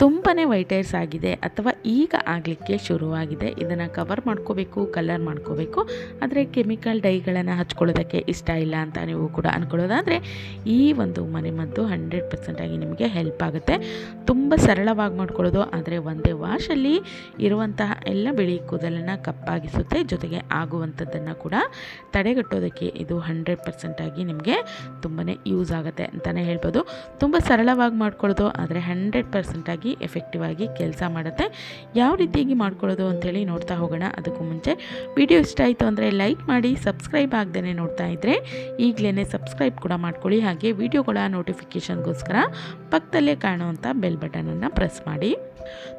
ತುಂಬಾ ವೈಟ್ ಏರ್ಸ್ ಆಗಿದೆ ಅಥವಾ ಈಗ ಆಗಲಿಕ್ಕೆ ಶುರುವಾಗಿದೆ. ಇದನ್ನು ಕವರ್ ಮಾಡ್ಕೋಬೇಕು, ಕಲರ್ ಮಾಡ್ಕೋಬೇಕು. ಆದರೆ ಕೆಮಿಕಲ್ ಡೈಗಳನ್ನು ಹಚ್ಕೊಳ್ಳೋದಕ್ಕೆ ಇಷ್ಟ ಇಲ್ಲ ಅಂತ ನೀವು ಕೂಡ ಅಂದ್ಕೊಳ್ಳೋದಾದರೆ ಈ ಒಂದು ಮನೆಮದ್ದು ಹಂಡ್ರೆಡ್ ಪರ್ಸೆಂಟಾಗಿ ನಿಮಗೆ ಹೆಲ್ಪ್ ಆಗುತ್ತೆ. ತುಂಬ ಸರಳವಾಗಿ ಮಾಡ್ಕೊಳ್ಳೋದು, ಆದರೆ ಒಂದೇ ವಾಶಲ್ಲಿ ಇರುವಂತಹ ಎಲ್ಲ ಬಿಳಿ ಕೂದಲನ್ನು ಕಪ್ಪಾಗಿಸುತ್ತೆ. ಜೊತೆಗೆ ಆಗುವಂಥದ್ದನ್ನು ಕೂಡ ತಡೆಗಟ್ಟೋದಕ್ಕೆ ಇದು ಹಂಡ್ರೆಡ್ ಪರ್ಸೆಂಟಾಗಿ ನಿಮಗೆ ತುಂಬಾ ಯೂಸ್ ಆಗುತ್ತೆ ಅಂತಲೇ ಹೇಳ್ಬೋದು. ತುಂಬ ಸರಳವಾಗಿ ಮಾಡ್ಕೊಳ್ಳೋದು, ಆದರೆ ಹಂಡ್ರೆಡ್ ಪರ್ಸೆಂಟಾಗಿ ಎಫೆಕ್ಟಿವ್ ಆಗಿ ಕೆಲಸ ಮಾಡುತ್ತೆ. ಯಾವ ರೀತಿಯಾಗಿ ಮಾಡ್ಕೊಳ್ಳೋದು ಅಂತೇಳಿ ನೋಡ್ತಾ ಹೋಗೋಣ. ಅದಕ್ಕೂ ಮುಂಚೆ ವಿಡಿಯೋ ಇಷ್ಟ ಆಯಿತು ಅಂದರೆ ಲೈಕ್ ಮಾಡಿ ಸಬ್ಸ್ಕ್ರೈಬ್ ಆಗದೇ ನೋಡ್ತಾ ಇದ್ದರೆ ಈಗಲೇ ಸಬ್ಸ್ಕ್ರೈಬ್ ಕೂಡ ಮಾಡ್ಕೊಳ್ಳಿ. ಹಾಗೆ ವಿಡಿಯೋಗಳ ನೋಟಿಫಿಕೇಷನ್ಗೋಸ್ಕರ ಪಕ್ಕದಲ್ಲೇ ಕಾಣುವಂಥ ಬೆಲ್ ಬಟನನ್ನು ಪ್ರೆಸ್ ಮಾಡಿ.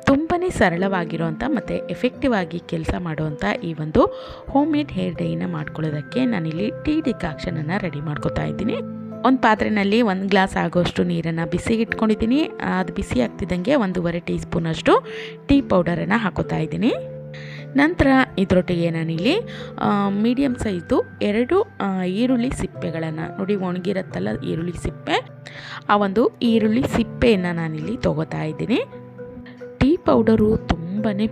ತುಂಬಾ ಸರಳವಾಗಿರುವಂಥ ಮತ್ತು ಎಫೆಕ್ಟಿವ್ ಆಗಿ ಕೆಲಸ ಮಾಡುವಂಥ ಈ ಒಂದು ಹೋಮ್ ಮೇಡ್ ಹೇರ್ ಡೈನ ಮಾಡ್ಕೊಳ್ಳೋದಕ್ಕೆ ನಾನಿಲ್ಲಿ ಟೀ ಡಿಕಾಕ್ಷನನ್ನು ರೆಡಿ ಮಾಡ್ಕೋತಾ ಇದ್ದೀನಿ. ಒಂದು ಪಾತ್ರೆಯಲ್ಲಿ ಒಂದು ಗ್ಲಾಸ್ ಆಗೋಷ್ಟು ನೀರನ್ನು ಬಿಸಿಗೆ ಇಟ್ಕೊಂಡಿದ್ದೀನಿ ಅದು ಬಿಸಿ ಆಗ್ತಿದ್ದಂಗೆ ಒಂದೂವರೆ ಟೀ ಸ್ಪೂನಷ್ಟು ಟೀ ಪೌಡರನ್ನು ಹಾಕೋತಾ ಇದ್ದೀನಿ. ನಂತರ ಇದರೊಟ್ಟಿಗೆ ನಾನಿಲ್ಲಿ ಮೀಡಿಯಮ್ ಸೈಜು ಎರಡು ಈರುಳ್ಳಿ ಸಿಪ್ಪೆಗಳನ್ನು. ನೋಡಿ, ಒಣಗಿರತ್ತಲ್ಲ ಈರುಳ್ಳಿ ಸಿಪ್ಪೆ. ಆ ಒಂದು ಈರುಳ್ಳಿ ಸಿಪ್ಪೆಯನ್ನು ನಾನಿಲ್ಲಿ ತೊಗೋತಾ ಇದ್ದೀನಿ. ಟೀ ಪೌಡರು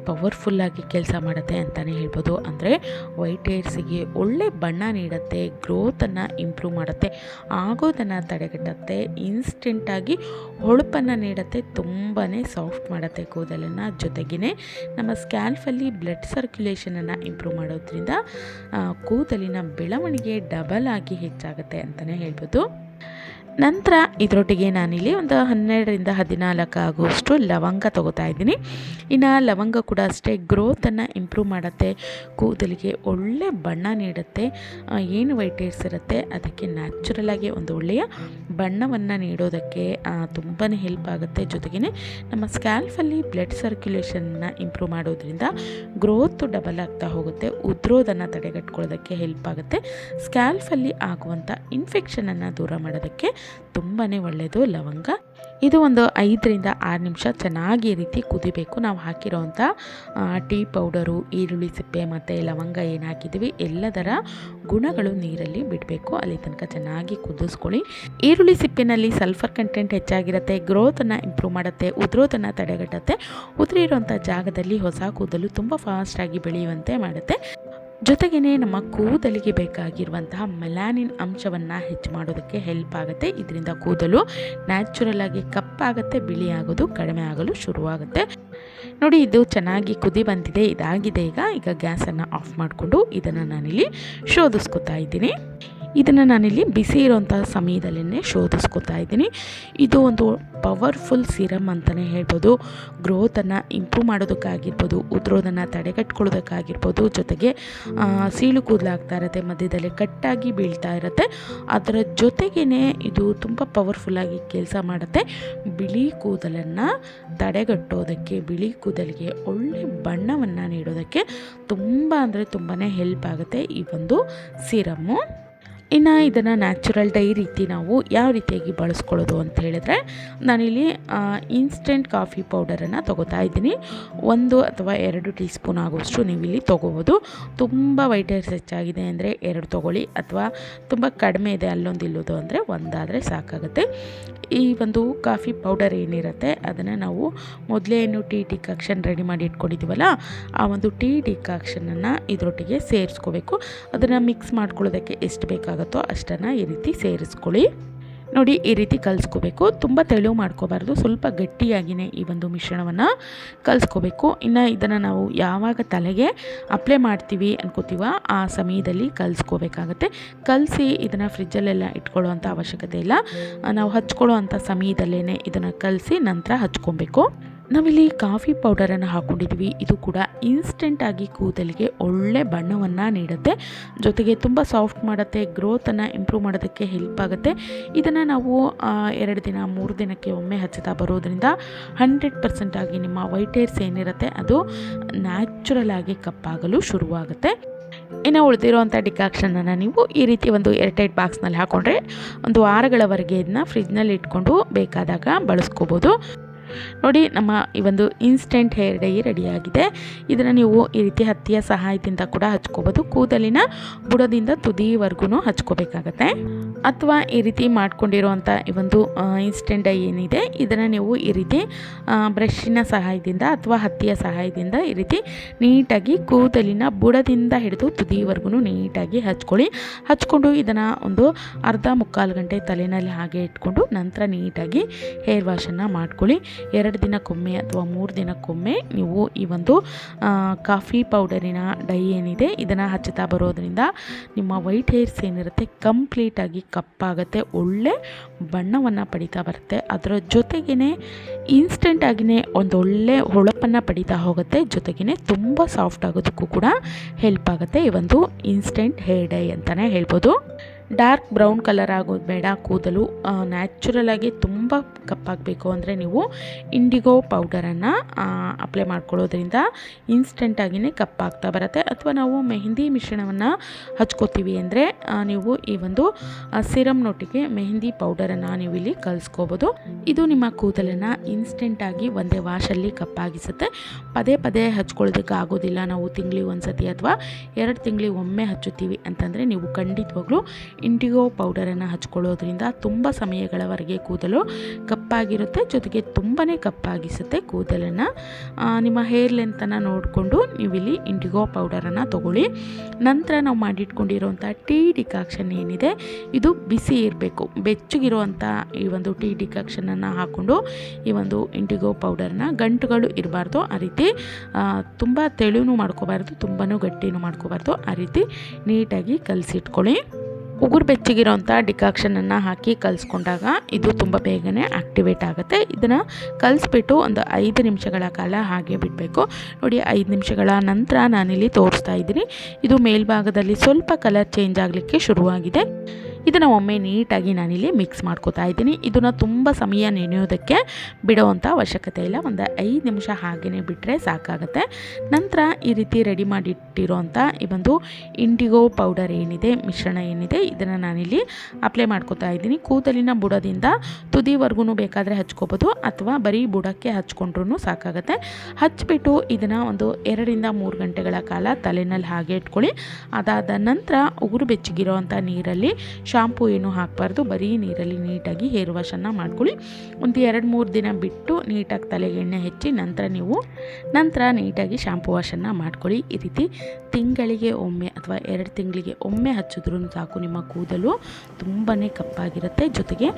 ಪವರ್ಫುಲ್ಲಾಗಿ ಕೆಲಸ ಮಾಡುತ್ತೆ ಅಂತಲೇ ಹೇಳ್ಬೋದು. ಅಂದರೆ ವೈಟ್ ಹೇರ್ಸಿಗೆ ಒಳ್ಳೆ ಬಣ್ಣ ನೀಡುತ್ತೆ ಗ್ರೋತನ್ನು ಇಂಪ್ರೂವ್ ಮಾಡುತ್ತೆ, ಆಗೋದನ್ನು ತಡೆಗಟ್ಟುತ್ತೆ ಇನ್ಸ್ಟೆಂಟಾಗಿ ಹೊಳಪನ್ನು ನೀಡುತ್ತೆ ತುಂಬಾ ಸಾಫ್ಟ್ ಮಾಡುತ್ತೆ ಕೂದಲನ್ನು. ಜೊತೆಗೇ ನಮ್ಮ ಸ್ಕ್ಯಾಲ್ಫಲ್ಲಿ ಬ್ಲಡ್ ಸರ್ಕ್ಯುಲೇಷನನ್ನು ಇಂಪ್ರೂವ್ ಮಾಡೋದ್ರಿಂದ ಕೂದಲಿನ ಬೆಳವಣಿಗೆ ಡಬಲ್ ಆಗಿ ಹೆಚ್ಚಾಗುತ್ತೆ ಅಂತಲೇ ಹೇಳ್ಬೋದು. ನಂತರ ಇದರೊಟ್ಟಿಗೆ ನಾನಿಲ್ಲಿ ಒಂದು ಹನ್ನೆರಡರಿಂದ ಹದಿನಾಲ್ಕು ಆಗುವಷ್ಟು ಲವಂಗ ತೊಗೋತಾ ಇದ್ದೀನಿ. ಇನ್ನು ಲವಂಗ ಕೂಡ ಅಷ್ಟೇ ಗ್ರೋತನ್ನು ಇಂಪ್ರೂವ್ ಮಾಡುತ್ತೆ, ಕೂದಲಿಗೆ ಒಳ್ಳೆ ಬಣ್ಣ ನೀಡುತ್ತೆ ಏನು ವೈಟ್ ಹೇರ್ಸ್ ಇರುತ್ತೆ, ಅದಕ್ಕೆ ನ್ಯಾಚುರಲಾಗಿ ಒಂದು ಒಳ್ಳೆಯ ಬಣ್ಣವನ್ನು ನೀಡೋದಕ್ಕೆ ತುಂಬಾ ಹೆಲ್ಪ್ ಆಗುತ್ತೆ. ಜೊತೆಗೇ ನಮ್ಮ ಸ್ಕ್ಯಾಲ್ಫಲ್ಲಿ ಬ್ಲಡ್ ಸರ್ಕ್ಯುಲೇಷನ್ನ ಇಂಪ್ರೂವ್ ಮಾಡೋದ್ರಿಂದ ಗ್ರೋತ್ ಡಬಲ್ ಆಗ್ತಾ ಹೋಗುತ್ತೆ ಉದ್ರೋದನ್ನು ತಡೆಗಟ್ಕೊಳ್ಳೋದಕ್ಕೆ ಹೆಲ್ಪ್ ಆಗುತ್ತೆ. ಸ್ಕ್ಯಾಲ್ಫಲ್ಲಿ ಆಗುವಂಥ ಇನ್ಫೆಕ್ಷನನ್ನು ದೂರ ಮಾಡೋದಕ್ಕೆ ತುಂಬಾ ಒಳ್ಳೆಯದು, ಲವಂಗ. ಇದು ಒಂದು ಐದರಿಂದ ಆರು ನಿಮಿಷ ಚೆನ್ನಾಗಿ ರೀತಿ ಕುದಿಬೇಕು. ನಾವು ಹಾಕಿರೋವಂಥ ಟೀ ಪೌಡರು, ಈರುಳ್ಳಿ ಸಿಪ್ಪೆ ಮತ್ತು ಲವಂಗ ಏನು ಹಾಕಿದ್ದೀವಿ, ಎಲ್ಲದರ ಗುಣಗಳು ನೀರಲ್ಲಿ ಬಿಡಬೇಕು. ಅಲ್ಲಿ ತನಕ ಚೆನ್ನಾಗಿ ಕುದಿಸ್ಕೊಳ್ಳಿ. ಈರುಳ್ಳಿ ಸಿಪ್ಪಿನಲ್ಲಿ ಸಲ್ಫರ್ ಕಂಟೆಂಟ್ ಹೆಚ್ಚಾಗಿರುತ್ತೆ, ಗ್ರೋತನ್ನು ಇಂಪ್ರೂವ್ ಮಾಡುತ್ತೆ ಉದ್ರೋದನ್ನು ತಡೆಗಟ್ಟುತ್ತೆ. ಉದುರಿರುವಂಥ ಜಾಗದಲ್ಲಿ ಹೊಸ ಕೂದಲು ತುಂಬ ಫಾಸ್ಟಾಗಿ ಬೆಳೆಯುವಂತೆ ಮಾಡುತ್ತೆ. ಜೊತೆಗೇ ನಮ್ಮ ಕೂದಲಿಗೆ ಬೇಕಾಗಿರುವಂತಹ ಮೆಲಾನಿನ್ ಅಂಶವನ್ನು ಹೆಚ್ಚು ಮಾಡೋದಕ್ಕೆ ಹೆಲ್ಪ್ ಆಗುತ್ತೆ. ಇದರಿಂದ ಕೂದಲು ನ್ಯಾಚುರಲ್ ಆಗಿ ಕಪ್ಪಾಗುತ್ತೆ ಬಿಳಿ ಆಗೋದು ಕಡಿಮೆ ಆಗಲು ಶುರುವಾಗುತ್ತೆ. ನೋಡಿ, ಇದು ಚೆನ್ನಾಗಿ ಕುದಿ ಬಂದಿದೆ, ಇದಾಗಿದೆ. ಈಗ ಈಗ ಗ್ಯಾಸನ್ನು ಆಫ್ ಮಾಡಿಕೊಂಡು ಇದನ್ನು ನಾನಿಲ್ಲಿ ಶೋಧಿಸ್ಕೊತಾ ಇದ್ದೀನಿ. ಇದನ್ನು ನಾನಿಲ್ಲಿ ಬಿಸಿ ಇರೋಂಥ ಸಮಯದಲ್ಲೇ ಶೋಧಿಸ್ಕೊತಾ ಇದ್ದೀನಿ. ಇದು ಒಂದು ಪವರ್ಫುಲ್ ಸಿರಮ್ ಅಂತಲೇ ಹೇಳ್ಬೋದು. ಗ್ರೋತನ್ನು ಇಂಪ್ರೂವ್ ಮಾಡೋದಕ್ಕಾಗಿರ್ಬೋದು ಉದ್ರೋದನ್ನು ತಡೆಗಟ್ಕೊಳ್ಳೋದಕ್ಕಾಗಿರ್ಬೋದು, ಜೊತೆಗೆ ಸೀಳು ಕೂದಲಾಗ್ತಾ ಇರುತ್ತೆ, ಮಧ್ಯದಲ್ಲಿ ಕಟ್ಟಾಗಿ ಬೀಳ್ತಾ ಇರುತ್ತೆ. ಅದರ ಜೊತೆಗೇ ಇದು ತುಂಬ ಪವರ್ಫುಲ್ಲಾಗಿ ಕೆಲಸ ಮಾಡುತ್ತೆ. ಬಿಳಿ ಕೂದಲನ್ನು ತಡೆಗಟ್ಟೋದಕ್ಕೆ, ಬಿಳಿ ಕೂದಲಿಗೆ ಒಳ್ಳೆ ಬಣ್ಣವನ್ನು ನೀಡೋದಕ್ಕೆ ತುಂಬ ಅಂದರೆ ತುಂಬಾ ಹೆಲ್ಪ್ ಆಗುತ್ತೆ ಈ ಒಂದು ಸಿರಮ್ಮು ಇನ್ನು ಇದನ್ನು ನ್ಯಾಚುರಲ್ ಡೈ ರೀತಿ ನಾವು ಯಾವ ರೀತಿಯಾಗಿ ಬಳಸ್ಕೊಳ್ಳೋದು ಅಂತ ಹೇಳಿದ್ರೆ, ನಾನಿಲ್ಲಿ ಇನ್ಸ್ಟೆಂಟ್ ಕಾಫಿ ಪೌಡರನ್ನು ತೊಗೋತಾ ಇದ್ದೀನಿ. ಒಂದು ಅಥವಾ ಎರಡು ಟೀ ಸ್ಪೂನ್ ಆಗುವಷ್ಟು ನೀವು ಇಲ್ಲಿ ತೊಗೋಬೋದು. ತುಂಬ ವೈಟ್ ಹೇರ್ಸ್ ಹೆಚ್ಚಾಗಿದೆ ಅಂದರೆ ಎರಡು ತೊಗೊಳ್ಳಿ, ಅಥವಾ ತುಂಬ ಕಡಿಮೆ ಇದೆ ಅಲ್ಲೊಂದು ಇಲ್ಲೋದು ಅಂದರೆ ಒಂದಾದರೆ ಸಾಕಾಗುತ್ತೆ. ಈ ಒಂದು ಕಾಫಿ ಪೌಡರ್ ಏನಿರುತ್ತೆ, ಅದನ್ನು ನಾವು ಮೊದಲೇ ಏನು ಟೀ ಡಿಕಾಕ್ಷನ್ ರೆಡಿ ಮಾಡಿ ಇಟ್ಕೊಂಡಿದ್ದೀವಲ್ಲ ಆ ಒಂದು ಟೀ ಡಿಕಾಕ್ಷನನ್ನು ಇದರೊಟ್ಟಿಗೆ ಸೇರಿಸ್ಕೋಬೇಕು. ಅದನ್ನು ಮಿಕ್ಸ್ ಮಾಡ್ಕೊಳ್ಳೋದಕ್ಕೆ ಎಷ್ಟು ಬೇಕಾಗುತ್ತೋ? ಅಷ್ಟನ್ನು ಈ ರೀತಿ ಸೇರಿಸ್ಕೊಳ್ಳಿ. ನೋಡಿ, ಈ ರೀತಿ ಕಲಿಸ್ಕೋಬೇಕು. ತುಂಬ ತೆಳು ಮಾಡ್ಕೋಬಾರ್ದು. ಸ್ವಲ್ಪ ಗಟ್ಟಿಯಾಗಿಯೇ ಈ ಒಂದು ಮಿಶ್ರಣವನ್ನು ಕಲಿಸ್ಕೋಬೇಕು. ಇನ್ನು ಇದನ್ನು ನಾವು ಯಾವಾಗ ತಲೆಗೆ ಅಪ್ಲೈ ಮಾಡ್ತೀವಿ ಅನ್ಕೋತೀವ, ಆ ಸಮಯದಲ್ಲಿ ಕಲಿಸ್ಕೋಬೇಕಾಗತ್ತೆ. ಕಲಸಿ ಇದನ್ನು ಫ್ರಿಜ್ಜಲ್ಲೆಲ್ಲ ಇಟ್ಕೊಳ್ಳೋವಂಥ ಅವಶ್ಯಕತೆ ಇಲ್ಲ. ನಾವು ಹಚ್ಕೊಳ್ಳೋ ಅಂಥ ಸಮಯದಲ್ಲೇ ಇದನ್ನು ಕಲಸಿ ನಂತರ ಹಚ್ಕೊಬೇಕು. ನಾವಿಲ್ಲಿ ಕಾಫಿ ಪೌಡರನ್ನು ಹಾಕ್ಕೊಂಡಿದ್ವಿ ಇದು ಕೂಡ ಇನ್ಸ್ಟೆಂಟಾಗಿ ಕೂದಲಿಗೆ ಒಳ್ಳೆ ಬಣ್ಣವನ್ನು ನೀಡುತ್ತೆ. ಜೊತೆಗೆ ತುಂಬ ಸಾಫ್ಟ್ ಮಾಡುತ್ತೆ ಗ್ರೋತನ್ನು ಇಂಪ್ರೂವ್ ಮಾಡೋದಕ್ಕೆ ಹೆಲ್ಪ್ ಆಗುತ್ತೆ. ಇದನ್ನು ನಾವು ಎರಡು ದಿನ, ಮೂರು ದಿನಕ್ಕೆ ಒಮ್ಮೆ ಹಚ್ಚುತ್ತಾ ಬರೋದ್ರಿಂದ ಹಂಡ್ರೆಡ್ ಪರ್ಸೆಂಟಾಗಿ ನಿಮ್ಮ ವೈಟ್ ಏರ್ಸ್ ಏನಿರುತ್ತೆ, ಅದು ನ್ಯಾಚುರಲ್ ಆಗಿ ಕಪ್ಪಾಗಲು ಶುರುವಾಗುತ್ತೆ. ಇನ್ನು ಉಳಿದಿರುವಂಥ ಡಿಕಾಕ್ಷನನ್ನು ನೀವು ಈ ರೀತಿ ಒಂದು ಏರ್ಟೈಟ್ ಬಾಕ್ಸ್ನಲ್ಲಿ ಹಾಕ್ಕೊಂಡ್ರೆ ಒಂದು ವಾರಗಳವರೆಗೆ ಇದನ್ನ ಫ್ರಿಜ್ನಲ್ಲಿ ಇಟ್ಕೊಂಡು ಬೇಕಾದಾಗ ಬಳಸ್ಕೋಬೋದು. ನೋಡಿ ನಮ್ಮ ಈ ಒಂದು ಇನ್ಸ್ಟೆಂಟ್ ಹೇರ್ ಡೈ ರೆಡಿಯಾಗಿದೆ. ಇದನ್ನು ನೀವು ಈ ರೀತಿ ಹತ್ತಿಯ ಸಹಾಯದಿಂದ ಕೂಡ ಹಚ್ಕೋಬೋದು. ಕೂದಲಿನ ಬುಡದಿಂದ ತುದಿವರೆಗೂ ಹಚ್ಕೋಬೇಕಾಗತ್ತೆ. ಅಥವಾ ಈ ರೀತಿ ಮಾಡ್ಕೊಂಡಿರುವಂಥ ಈ ಒಂದು ಇನ್ಸ್ಟೆಂಟ್ ಡೈ ಏನಿದೆ, ಇದನ್ನು ನೀವು ಈ ರೀತಿ ಬ್ರಷಿನ ಸಹಾಯದಿಂದ ಅಥವಾ ಹತ್ತಿಯ ಸಹಾಯದಿಂದ ಈ ರೀತಿ ನೀಟಾಗಿ ಕೂದಲಿನ ಬುಡದಿಂದ ಹಿಡಿದು ತುದಿವರೆಗೂ ನೀಟಾಗಿ ಹಚ್ಕೊಳ್ಳಿ. ಹಚ್ಕೊಂಡು ಇದನ್ನು ಒಂದು ಅರ್ಧ ಮುಕ್ಕಾಲು ಗಂಟೆ ತಲೆಯಲ್ಲಿ ಹಾಗೆ ಇಟ್ಕೊಂಡು ನಂತರ ನೀಟಾಗಿ ಹೇರ್ ವಾಶನ್ನು ಮಾಡ್ಕೊಳ್ಳಿ. ಎರಡು ದಿನಕ್ಕೊಮ್ಮೆ ಅಥವಾ ಮೂರು ದಿನಕ್ಕೊಮ್ಮೆ ನೀವು ಈ ಒಂದು ಕಾಫಿ ಪೌಡರಿನ ಡೈ ಏನಿದೆ ಇದನ್ನು ಹಚ್ಚುತ್ತಾ ಬರೋದ್ರಿಂದ ನಿಮ್ಮ ವೈಟ್ ಹೇರ್ಸ್ ಏನಿರುತ್ತೆ ಕಂಪ್ಲೀಟಾಗಿ ಕಪ್ಪಾಗುತ್ತೆ, ಒಳ್ಳೆ ಬಣ್ಣವನ್ನು ಪಡಿತಾ ಬರುತ್ತೆ. ಅದರ ಜೊತೆಗೇ ಇನ್ಸ್ಟೆಂಟಾಗಿಯೇ ಒಳ್ಳೆ ಹೊಳಪನ್ನು ಪಡಿತಾ ಹೋಗುತ್ತೆ ಜೊತೆಗೇ ತುಂಬ ಸಾಫ್ಟ್ ಆಗೋದಕ್ಕೂ ಕೂಡ ಹೆಲ್ಪ್ ಆಗುತ್ತೆ ಈ ಒಂದು ಇನ್ಸ್ಟೆಂಟ್ ಹೇರ್ ಡೈ ಅಂತಲೇ ಹೇಳ್ಬೋದು. ಡಾರ್ಕ್ ಬ್ರೌನ್ ಕಲರ್ ಆಗೋದು ಬೇಡ, ಕೂದಲು ನ್ಯಾಚುರಲ್ ಆಗಿ ತುಂಬ ಕಪ್ಪಾಗಬೇಕು ಅಂದರೆ ನೀವು ಇಂಡಿಗೋ ಪೌಡರನ್ನು ಅಪ್ಲೈ ಮಾಡ್ಕೊಳ್ಳೋದ್ರಿಂದ ಇನ್ಸ್ಟೆಂಟಾಗಿಯೇ ಕಪ್ಪಾಗ್ತಾ ಬರುತ್ತೆ. ಅಥವಾ ನಾವು ಮೆಹಂದಿ ಮಿಶ್ರಣವನ್ನು ಹಚ್ಕೋತೀವಿ ಅಂದರೆ ನೀವು ಈ ಒಂದು ಸಿರಮ್ನೊಟ್ಟಿಗೆ ಮೆಹಂದಿ ಪೌಡರನ್ನು ನೀವು ಇಲ್ಲಿ ಕಲಿಸ್ಕೋಬೋದು. ಇದು ನಿಮ್ಮ ಕೂದಲನ್ನು ಇನ್ಸ್ಟೆಂಟಾಗಿ ಒಂದೇ ವಾಶಲ್ಲಿ ಕಪ್ಪಾಗಿಸುತ್ತೆ. ಪದೇ ಪದೇ ಹಚ್ಕೊಳ್ಳೋದಕ್ಕೆ ಆಗೋದಿಲ್ಲ. ನಾವು ತಿಂಗಳಿಗೆ ಒಂದು ಸತಿ ಅಥವಾ ಎರಡು ತಿಂಗಳಿಗೆ ಒಮ್ಮೆ ಹಚ್ಚುತ್ತೀವಿ ಅಂತಂದರೆ ನೀವು ಖಂಡಿತವಾಗ್ಲೂ ಇಂಡಿಗೋ ಪೌಡರನ್ನು ಹಚ್ಕೊಳ್ಳೋದ್ರಿಂದ ತುಂಬ ಸಮಯಗಳವರೆಗೆ ಕೂದಲು ಕಪ್ಪಾಗಿರುತ್ತೆ, ಜೊತೆಗೆ ತುಂಬಾ ಕಪ್ಪಾಗಿಸುತ್ತೆ ಕೂದಲನ್ನು. ನಿಮ್ಮ ಹೇರ್ ಲೆಂತನ್ನು ನೋಡಿಕೊಂಡು ನೀವಿಲ್ಲಿ ಇಂಡಿಗೋ ಪೌಡರನ್ನು ತಗೊಳ್ಳಿ. ನಂತರ ನಾವು ಮಾಡಿಟ್ಕೊಂಡಿರೋವಂಥ ಟೀ ಡಿಕಾಕ್ಷನ್ ಏನಿದೆ, ಇದು ಬಿಸಿ ಇರಬೇಕು. ಬೆಚ್ಚಗಿರುವಂಥ ಈ ಒಂದು ಟೀ ಡಿಕಾಕ್ಷನನ್ನು ಹಾಕ್ಕೊಂಡು ಈ ಒಂದು ಇಂಡಿಗೋ ಪೌಡರ್ನ ಗಂಟುಗಳು ಇರಬಾರ್ದು, ಆ ರೀತಿ ತುಂಬ ತೆಳುನೂ ಮಾಡ್ಕೋಬಾರ್ದು ತುಂಬಾ ಗಟ್ಟಿನೂ ಮಾಡ್ಕೋಬಾರ್ದು, ಆ ರೀತಿ ನೀಟಾಗಿ ಕಲಸಿಟ್ಕೊಳ್ಳಿ. ಉಗುರು ಬೆಚ್ಚಗಿರೋಂಥ ಡಿಕಾಕ್ಷನನ್ನು ಹಾಕಿ ಕಲಿಸ್ಕೊಂಡಾಗ ಇದು ತುಂಬ ಬೇಗನೆ ಆ್ಯಕ್ಟಿವೇಟ್ ಆಗುತ್ತೆ. ಇದನ್ನು ಕಲಿಸ್ಬಿಟ್ಟು ಒಂದು ಐದು ನಿಮಿಷಗಳ ಕಾಲ ಹಾಗೆ ಬಿಡಬೇಕು. ನೋಡಿ, ಐದು ನಿಮಿಷಗಳ ನಂತರ ನಾನಿಲ್ಲಿ ತೋರಿಸ್ತಾ ಇದ್ದೀನಿ. ಇದು ಮೇಲ್ಭಾಗದಲ್ಲಿ ಸ್ವಲ್ಪ ಕಲರ್ ಚೇಂಜ್ ಆಗಲಿಕ್ಕೆ ಶುರುವಾಗಿದೆ. ಇದನ್ನು ಒಮ್ಮೆ ನೀಟಾಗಿ ನಾನಿಲ್ಲಿ ಮಿಕ್ಸ್ ಮಾಡ್ಕೋತಾ ಇದ್ದೀನಿ. ಇದನ್ನು ತುಂಬ ಸಮಯ ನೆನೆಯೋದಕ್ಕೆ ಬಿಡೋವಂಥ ಅವಶ್ಯಕತೆ ಇಲ್ಲ. ಒಂದು ಐದು ನಿಮಿಷ ಹಾಗೆಯೇ ಬಿಟ್ಟರೆ ಸಾಕಾಗುತ್ತೆ. ನಂತರ ಈ ರೀತಿ ರೆಡಿ ಮಾಡಿಟ್ಟಿರೋಂಥ ಈ ಒಂದು ಇಂಡಿಗೋ ಪೌಡರ್ ಏನಿದೆ, ಮಿಶ್ರಣ ಏನಿದೆ, ಇದನ್ನು ನಾನಿಲ್ಲಿ ಅಪ್ಲೈ ಮಾಡ್ಕೋತಾ ಇದ್ದೀನಿ. ಕೂದಲಿನ ಬುಡದಿಂದ ತುದಿವರೆಗೂ ಬೇಕಾದರೆ ಹಚ್ಕೋಬೋದು, ಅಥವಾ ಬರೀ ಬುಡಕ್ಕೆ ಹಚ್ಕೊಂಡ್ರೂ ಸಾಕಾಗುತ್ತೆ. ಹಚ್ಬಿಟ್ಟು ಇದನ್ನು ಒಂದು ಎರಡರಿಂದ ಮೂರು ಗಂಟೆಗಳ ಕಾಲ ತಲೆನಲ್ಲಿ ಹಾಗೆ ಇಟ್ಕೊಳ್ಳಿ. ಅದಾದ ನಂತರ ಉಗುರು ಬೆಚ್ಚಗಿರೋವಂಥ ನೀರಲ್ಲಿ ಶಾಂಪೂ ಏನು ಹಾಕಬಾರ್ದು, ಬರೀ ನೀರಲ್ಲಿ ನೀಟಾಗಿ ಹೇರ್ ವಾಶನ್ನು ಮಾಡ್ಕೊಳ್ಳಿ. ಒಂದು ಎರಡು ಮೂರು ದಿನ ಬಿಟ್ಟು ನೀಟಾಗಿ ತಲೆಗೆ ಎಣ್ಣೆ ಹಚ್ಚಿ ನಂತರ ನೀವು, ನಂತರ ನೀಟಾಗಿ ಶಾಂಪೂ ವಾಶನ್ನು ಮಾಡ್ಕೊಳ್ಳಿ. ಈ ರೀತಿ ತಿಂಗಳಿಗೆ ಒಮ್ಮೆ ಅಥವಾ ಎರಡು ತಿಂಗಳಿಗೆ ಒಮ್ಮೆ ಹಚ್ಚಿದ್ರೂ ಸಾಕು, ನಿಮ್ಮ ಕೂದಲು ತುಂಬಾ ಕಪ್ಪಾಗಿರುತ್ತೆ. ಜೊತೆಗೆ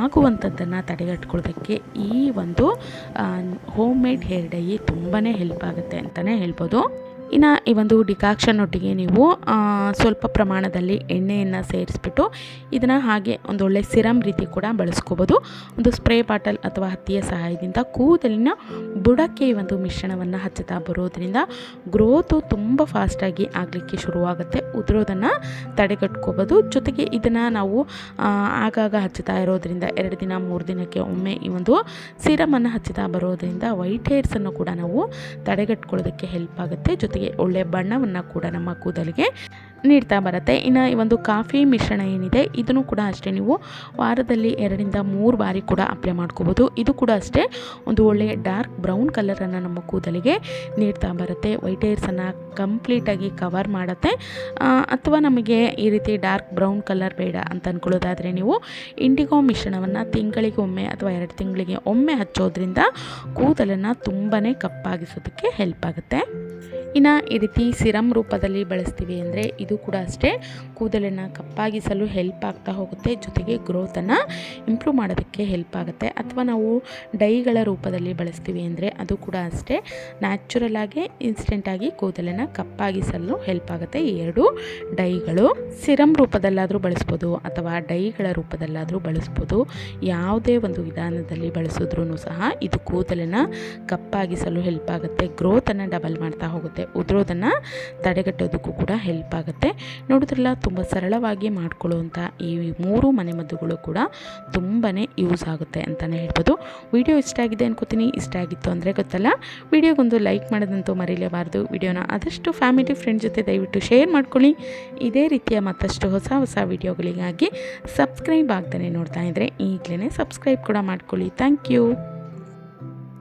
ಆಗುವಂಥದ್ದನ್ನು ತಡೆಗಟ್ಕೊಳ್ಳೋದಕ್ಕೆ ಈ ಒಂದು ಹೋಮ್ ಮೇಡ್ ಹೇರ್ ಡೈ ತುಂಬಾ ಹೆಲ್ಪ್ ಆಗುತ್ತೆ ಅಂತಲೇ ಹೇಳ್ಬೋದು. ಇನ್ನು ಈ ಒಂದು ಡಿಕಾಕ್ಷನ್ ಒಟ್ಟಿಗೆ ನೀವು ಸ್ವಲ್ಪ ಪ್ರಮಾಣದಲ್ಲಿ ಎಣ್ಣೆಯನ್ನು ಸೇರಿಸ್ಬಿಟ್ಟು ಇದನ್ನು ಹಾಗೆ ಒಂದು ಒಳ್ಳೆ ಸಿರಮ್ ರೀತಿ ಕೂಡ ಬಳಸ್ಕೋಬೋದು. ಒಂದು ಸ್ಪ್ರೇ ಬಾಟಲ್ ಅಥವಾ ಹತ್ತಿಯ ಸಹಾಯದಿಂದ ಕೂದಲಿನ ಬುಡಕ್ಕೆ ಈ ಒಂದು ಮಿಶ್ರಣವನ್ನು ಹಚ್ಚುತ್ತಾ ಬರೋದ್ರಿಂದ ಗ್ರೋತು ತುಂಬ ಫಾಸ್ಟಾಗಿ ಆಗಲಿಕ್ಕೆ ಶುರುವಾಗುತ್ತೆ. ಉದುರೋದನ್ನು ತಡೆಗಟ್ಕೋಬೋದು. ಜೊತೆಗೆ ಇದನ್ನು ನಾವು ಆಗಾಗ ಹಚ್ಚುತ್ತಾ ಇರೋದ್ರಿಂದ ಎರಡು ದಿನ, ಮೂರು ದಿನಕ್ಕೆ ಒಮ್ಮೆ ಈ ಒಂದು ಸಿರಮನ್ನು ಹಚ್ಚುತ್ತಾ ಬರೋದ್ರಿಂದ ವೈಟ್ ಹೇರ್ಸನ್ನು ಕೂಡ ನಾವು ತಡೆಗಟ್ಕೊಳ್ಳೋದಕ್ಕೆ ಹೆಲ್ಪ್ ಆಗುತ್ತೆ. ಜೊತೆಗೆ ಒಳ್ಳೆಯ ಬಣ್ಣವನ್ನು ಕೂಡ ನಮ್ಮ ಕೂದಲಿಗೆ ನೀಡ್ತಾ ಬರುತ್ತೆ. ಇನ್ನು ಈ ಒಂದು ಕಾಫಿ ಮಿಶ್ರಣ ಏನಿದೆ, ಇದನ್ನು ಕೂಡ ಅಷ್ಟೇ ನೀವು ವಾರದಲ್ಲಿ ಎರಡರಿಂದ ಮೂರು ಬಾರಿ ಕೂಡ ಅಪ್ಲೈ ಮಾಡ್ಕೋಬೋದು. ಇದು ಕೂಡ ಅಷ್ಟೇ ಒಂದು ಒಳ್ಳೆಯ ಡಾರ್ಕ್ ಬ್ರೌನ್ ಕಲರನ್ನು ನಮ್ಮ ಕೂದಲಿಗೆ ನೀಡ್ತಾ ಬರುತ್ತೆ. ವೈಟ್ ಏರ್ಸನ್ನು ಕಂಪ್ಲೀಟಾಗಿ ಕವರ್ ಮಾಡುತ್ತೆ. ಅಥವಾ ನಮಗೆ ಈ ರೀತಿ ಡಾರ್ಕ್ ಬ್ರೌನ್ ಕಲರ್ ಬೇಡ ಅಂತ ಅಂದ್ಕೊಳ್ಳೋದಾದರೆ ನೀವು ಇಂಡಿಗೋ ಮಿಶ್ರಣವನ್ನು ತಿಂಗಳಿಗೆ ಒಮ್ಮೆ ಅಥವಾ ಎರಡು ತಿಂಗಳಿಗೆ ಒಮ್ಮೆ ಹಚ್ಚೋದ್ರಿಂದ ಕೂದಲನ್ನು ತುಂಬಾ ಕಪ್ಪಾಗಿಸೋದಕ್ಕೆ ಹೆಲ್ಪ್ ಆಗುತ್ತೆ. ಇನ್ನು ಈ ರೀತಿ ಸಿರಮ್ ರೂಪದಲ್ಲಿ ಬಳಸ್ತೀವಿ ಅಂದರೆ ಕೂಡ ಅಷ್ಟೇ. ಕೂದಲನ್ನು ಕಪ್ಪಾಗಿಸಲು ಹೆಲ್ಪ್ ಆಗ್ತಾ ಹೋಗುತ್ತೆ. ಜೊತೆಗೆ ಗ್ರೋತನ್ನು ಇಂಪ್ರೂವ್ ಮಾಡೋದಕ್ಕೆ ಹೆಲ್ಪ್ ಆಗುತ್ತೆ. ಅಥವಾ ನಾವು ಡೈಗಳ ರೂಪದಲ್ಲಿ ಬಳಸ್ತೀವಿ ಅಂದರೆ ಅದು ಕೂಡ ಅಷ್ಟೇ. ನ್ಯಾಚುರಲ್ ಆಗಿ ಇನ್ಸ್ಟೆಂಟಾಗಿ ಕೂದಲನ್ನು ಕಪ್ಪಾಗಿಸಲು ಹೆಲ್ಪ್ ಆಗುತ್ತೆ. ಈ ಎರಡು ಡೈಗಳು ಸಿರಮ್ ರೂಪದಲ್ಲಾದರೂ ಬಳಸ್ಬೋದು ಅಥವಾ ಡೈಗಳ ರೂಪದಲ್ಲಾದರೂ ಬಳಸ್ಬೋದು. ಯಾವುದೇ ಒಂದು ವಿಧಾನದಲ್ಲಿ ಬಳಸಿದ್ರೂ ಸಹ ಇದು ಕೂದಲನ್ನು ಕಪ್ಪಾಗಿಸಲು ಹೆಲ್ಪ್ ಆಗುತ್ತೆ. ಗ್ರೋತನ್ನು ಡಬಲ್ ಮಾಡ್ತಾ ಹೋಗುತ್ತೆ. ಉದುರೋದನ್ನು ತಡೆಗಟ್ಟೋದಕ್ಕೂ ಕೂಡ ಹೆಲ್ಪ್ ಆಗುತ್ತೆ. ನೋಡಿದ್ರಲ್ಲ ತುಂಬ ಸರಳವಾಗಿ ಮಾಡ್ಕೊಳ್ಳುವಂಥ ಈ ಮೂರು ಮನೆಮದ್ದುಗಳು ಕೂಡ ತುಂಬಾ ಯೂಸ್ ಆಗುತ್ತೆ ಅಂತಲೇ ಹೇಳ್ಬೋದು. ವಿಡಿಯೋ ಇಷ್ಟ ಆಗಿದೆ ಅನ್ಕೋತೀನಿ. ಇಷ್ಟ ಆಗಿತ್ತು ಅಂದರೆ ಗೊತ್ತಲ್ಲ? ವಿಡಿಯೋಗೊಂದು ಲೈಕ್ ಮಾಡೋದಂತೂ ಮರೀಲೇಬಾರ್ದು. ವಿಡಿಯೋನ ಆದಷ್ಟು ಫ್ಯಾಮಿಲಿ ಫ್ರೆಂಡ್ ಜೊತೆ ದಯವಿಟ್ಟು ಶೇರ್ ಮಾಡ್ಕೊಳ್ಳಿ. ಇದೇ ರೀತಿಯ ಮತ್ತಷ್ಟು ಹೊಸ ಹೊಸ ವಿಡಿಯೋಗಳಿಗಾಗಿ ಸಬ್ಸ್ಕ್ರೈಬ್ ಆಗ್ತಾನೆ ನೋಡ್ತಾ ಇದ್ದರೆ ಈಗಲೇ ಸಬ್ಸ್ಕ್ರೈಬ್ ಕೂಡ ಮಾಡ್ಕೊಳ್ಳಿ. Thank you